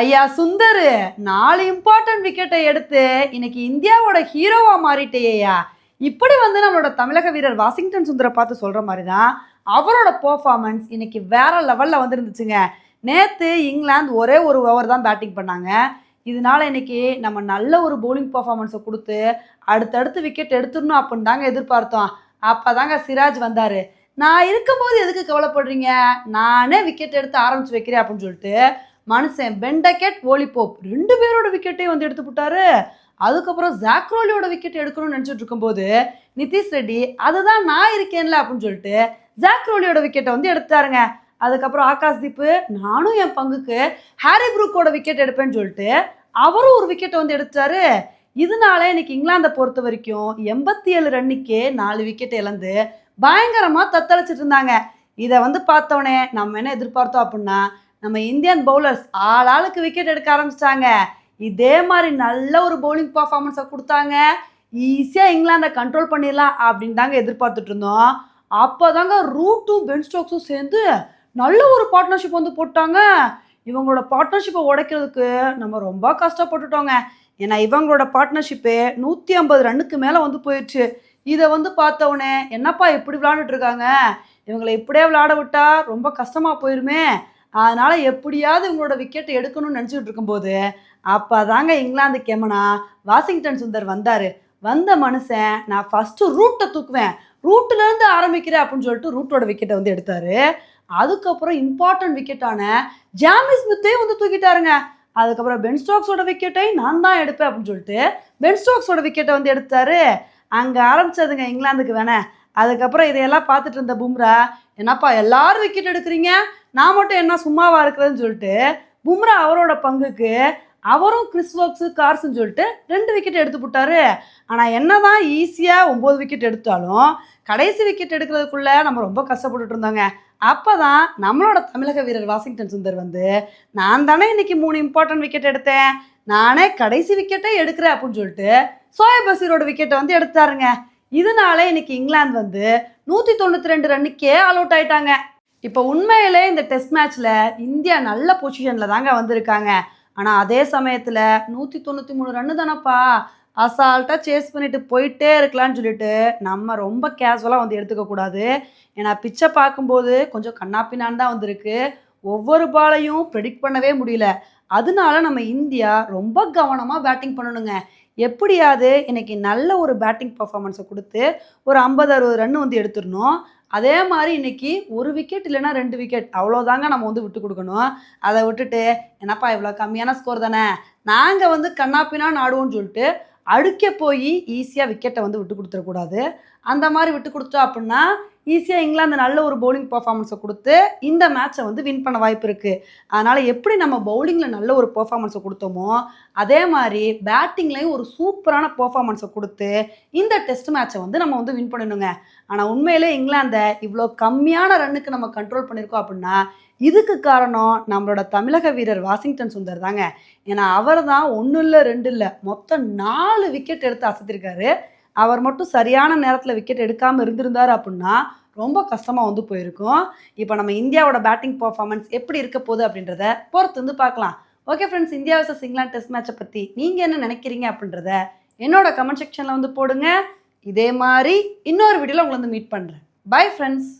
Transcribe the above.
ஐயா சுந்தர் நாலு இம்பார்ட்டன்ட் விக்கெட்டை எடுத்து இன்னைக்கு இந்தியாவோட ஹீரோவா மாறிட்டேயா இப்படி வந்து நம்மளோட தமிழக வீரர் வாஷிங்டன் சுந்தரை பார்த்து சொல்ற மாதிரி தான் அவரோட பர்ஃபார்மன்ஸ் இன்னைக்கு வேற லெவல்ல வந்துருந்துச்சுங்க. நேத்து இங்கிலாந்து ஒரே ஒரு ஓவர் தான் பேட்டிங் பண்ணாங்க. இதனால இன்னைக்கு நம்ம நல்ல ஒரு போலிங் பர்ஃபார்மன்ஸை கொடுத்து அடுத்தடுத்து விக்கெட் எடுத்துடணும் அப்படின்னு தாங்க எதிர்பார்த்தோம். அப்பதாங்க சிராஜ் வந்தார். நான் இருக்கும்போது எதுக்கு கவலைப்படுறீங்க? நானே விக்கெட் எடுத்து ஆரம்பிச்சு வைக்கிறேன் அப்படின்னு சொல்லிட்டு மனுஷன் பெண்டக்கெட் ஓலிபோப் ரெண்டு பேரோட விக்கெட்டையும் வந்து எடுத்து போட்டாரு. அதுக்கப்புறம் ஜாக்ரோலியோட விக்கெட் எடுக்கணும்னு நினச்சிட்டு இருக்கும்போது நிதிஷ் ரெட்டி அதுதான் நான் இருக்கேன்ல அப்படின்னு சொல்லிட்டு ஜாக்ரோலியோட விக்கெட்டை வந்து எடுத்தாருங்க அதுக்கப்புறம் ஆகாஷ் தீப்பு நானும் என் பங்குக்கு ஹாரி ப்ரூக்கோட விக்கெட் எடுப்பேன்னு சொல்லிட்டு அவரும் ஒரு விக்கெட்டை வந்து எடுத்தாரு இதனால இன்னைக்கு இங்கிலாந்தை பொறுத்த வரைக்கும் எண்பத்தி ஏழு ரன்னுக்கே நாலு விக்கெட் இழந்து பயங்கரமாக தத்தளிச்சிட்டு இருந்தாங்க. இதை வந்து பார்த்தோன்னே நம்ம என்ன எதிர்பார்த்தோம் அப்படின்னா நம்ம இந்தியன் பவுலர்ஸ் ஆள் ஆளுக்கு விக்கெட் எடுக்க ஆரம்பிச்சிட்டாங்க. இதே மாதிரி நல்ல ஒரு பவுலிங் பர்ஃபார்மன்ஸை கொடுத்தாங்க. ஈஸியாக இங்கிலாந்தை கண்ட்ரோல் பண்ணிடலாம் அப்படின்னு தாங்க எதிர்பார்த்துட்டு இருந்தோம். அப்போ தாங்க ரூட்டும் பென் ஸ்டோக்ஸும் சேர்ந்து நல்ல ஒரு பார்ட்னர்ஷிப் வந்து போட்டாங்க. இவங்களோட பார்ட்னர்ஷிப்பை உடைக்கிறதுக்கு நம்ம ரொம்ப கஷ்டப்பட்டுட்டோங்க. ஏன்னா இவங்களோட பார்ட்னர்ஷிப்பே நூற்றி ஐம்பது ரன்னுக்கு மேலே வந்து போயிடுச்சு இதை வந்து பார்த்தவொடனே என்னப்பா இப்படி விளாண்டுட்டு இருக்காங்க? இவங்களை இப்படியே விளாட விட்டா ரொம்ப கஷ்டமாக போயிருமே. அதனால் எப்படியாவது இவங்களோட விக்கெட்டை எடுக்கணும்னு நினச்சிக்கிட்டு இருக்கும்போது அப்போ தாங்க இங்கிலாந்து கெமனா வாஷிங்டன் சுந்தர் வந்தார். வந்த மனுஷன் நான் ஃபஸ்ட்டு ரூட்டை தூக்குவேன். ரூட்டிலேருந்து ஆரம்பிக்கிறேன் அப்படின்னு சொல்லிட்டு ரூட்டோட விக்கெட்டை வந்து எடுத்தார். அதுக்கப்புறம் இம்பார்ட்டன்ட் விக்கெட்டான ஜாமி ஸ்மித்தையும் வந்து தூக்கிட்டாருங்க. அதுக்கப்புறம் பென் ஸ்டோக்ஸோட விக்கெட்டை நான் தான் எடுப்பேன் அப்படின்னு சொல்லிட்டு பென் ஸ்டோக்ஸோட விக்கெட்டை வந்து எடுத்தாரு. அங்கே ஆரம்பிச்சதுங்க இங்கிலாந்துக்கு வேணே. அதுக்கப்புறம் இதையெல்லாம் பார்த்துட்டு இருந்த பும்ரா என்னப்பா எல்லாரும் விக்கெட் எடுக்கிறீங்க? நான் மட்டும் என்ன சும்மாவா இருக்கிறேன்னு சொல்லிட்டு பும்ரா அவரோட பங்குக்கு அவரும் கிறிஸ் ஒர்க்ஸு கார்ஸ்ன்னு சொல்லிட்டு ரெண்டு விக்கெட் எடுத்து போட்டாரு. ஆனால் என்ன தான் ஈஸியாக ஒம்பது விக்கெட் எடுத்தாலும் கடைசி விக்கெட் எடுக்கிறதுக்குள்ளே நம்ம ரொம்ப கஷ்டப்பட்டுட்டு இருந்தோங்க. அப்போ தான் நம்மளோட தமிழக வீரர் வாஷிங்டன் சுந்தர் வந்து நான் தானே இன்னைக்கு மூணு இம்பார்ட்டன்ட் விக்கெட் எடுத்தேன். நானே கடைசி விக்கெட்டே எடுக்கிறேன் அப்படின்னு சொல்லிட்டு சோயப் பசீரோட விக்கெட்டை வந்து எடுத்தாருங்க. இதனால இன்னைக்கு இங்கிலாந்து வந்து நூற்றி தொண்ணூற்றி ரெண்டு ரன்னுக்கே ஆல் அவுட் ஆயிட்டாங்க. இப்போ உண்மையிலே இந்த டெஸ்ட் மேட்ச்சில் இந்தியா நல்ல பொசிஷனில் தாங்க வந்திருக்காங்க. ஆனால் அதே சமயத்தில் நூற்றி தொண்ணூற்றி மூணு ரன்னு தானப்பா? அசால்ட்டாக சேஸ் பண்ணிட்டு போயிட்டே இருக்கலாம்னு சொல்லிட்டு நம்ம ரொம்ப கேஷுவலாக வந்து எடுத்துக்கக்கூடாது ஏன்னா பிச்சை பார்க்கும்போது கொஞ்சம் கண்ணாப்பினான் தான் வந்திருக்கு. ஒவ்வொரு பாலையும் ப்ரெடிக்ட் பண்ணவே முடியல. அதனால நம்ம இந்தியா ரொம்ப கவனமாக பேட்டிங் பண்ணணுங்க. எப்படியாவது இன்னைக்கு நல்ல ஒரு பேட்டிங் பர்ஃபார்மன்ஸை கொடுத்து ஒரு ஐம்பது அறுபது ரன் வந்து எடுத்துடணும். அதே மாதிரி இன்னைக்கு ஒரு விக்கெட் இல்லைன்னா ரெண்டு விக்கெட் அவ்வளோதாங்க நம்ம வந்து விட்டு கொடுக்கணும். அதை விட்டுட்டு என்னப்பா இவ்வளோ கம்மியான ஸ்கோர் தானே? நாங்கள் வந்து கண்ணாப்பினான்னு ஆடுவோம்னு சொல்லிட்டு அடுக்க போய் ஈஸியாக விக்கெட்டை வந்து விட்டு கொடுத்துடக்கூடாது அந்த மாதிரி விட்டு கொடுத்தோம் அப்படின்னா ஈஸியாக இங்கிலாந்து நல்ல ஒரு பவுலிங் பர்ஃபார்மன்ஸை கொடுத்து இந்த மேட்ச்சை வந்து வின் பண்ண வாய்ப்பு இருக்குது அதனால் எப்படி நம்ம பவுலிங்கில் நல்ல ஒரு பர்ஃபார்மன்ஸை கொடுத்தோமோ அதே மாதிரி பேட்டிங்லேயும் ஒரு சூப்பரான பர்ஃபார்மன்ஸை கொடுத்து இந்த டெஸ்ட் மேட்சை வந்து நம்ம வந்து வின் பண்ணணுங்க. ஆனால் உண்மையிலே இங்கிலாந்தை இவ்வளோ கம்மியான ரன்னுக்கு நம்ம கண்ட்ரோல் பண்ணியிருக்கோம் அப்படின்னா இதுக்கு காரணம் நம்மளோட தமிழக வீரர் வாஷிங்டன் சுந்தர் தாங்க. ஏன்னா அவர் தான் ஒன்றும் இல்லை ரெண்டு இல்லை மொத்தம் நாலு விக்கெட் எடுத்து அசத்திருக்காரு. அவர் மட்டும் சரியான நேரத்தில் விக்கெட் எடுக்காமல் இருந்திருந்தார் அப்படின்னா ரொம்ப கஷ்டமாக வந்து போயிருக்கும். இப்போ நம்ம இந்தியாவோட பேட்டிங் பர்ஃபார்மன்ஸ் எப்படி இருக்க போகுது அப்படின்றத பொறுத்து வந்து பார்க்கலாம். Okay friends India versus England test மேட்சை பற்றி நீங்கள் என்ன நினைக்கிறீங்க அப்படின்றத என்னோட கமெண்ட் செக்ஷனில் வந்து போடுங்க. இதே மாதிரி இன்னொரு வீடியோவில் உங்களை வந்து மீட் பண்ணுறேன் பை ஃப்ரெண்ட்ஸ்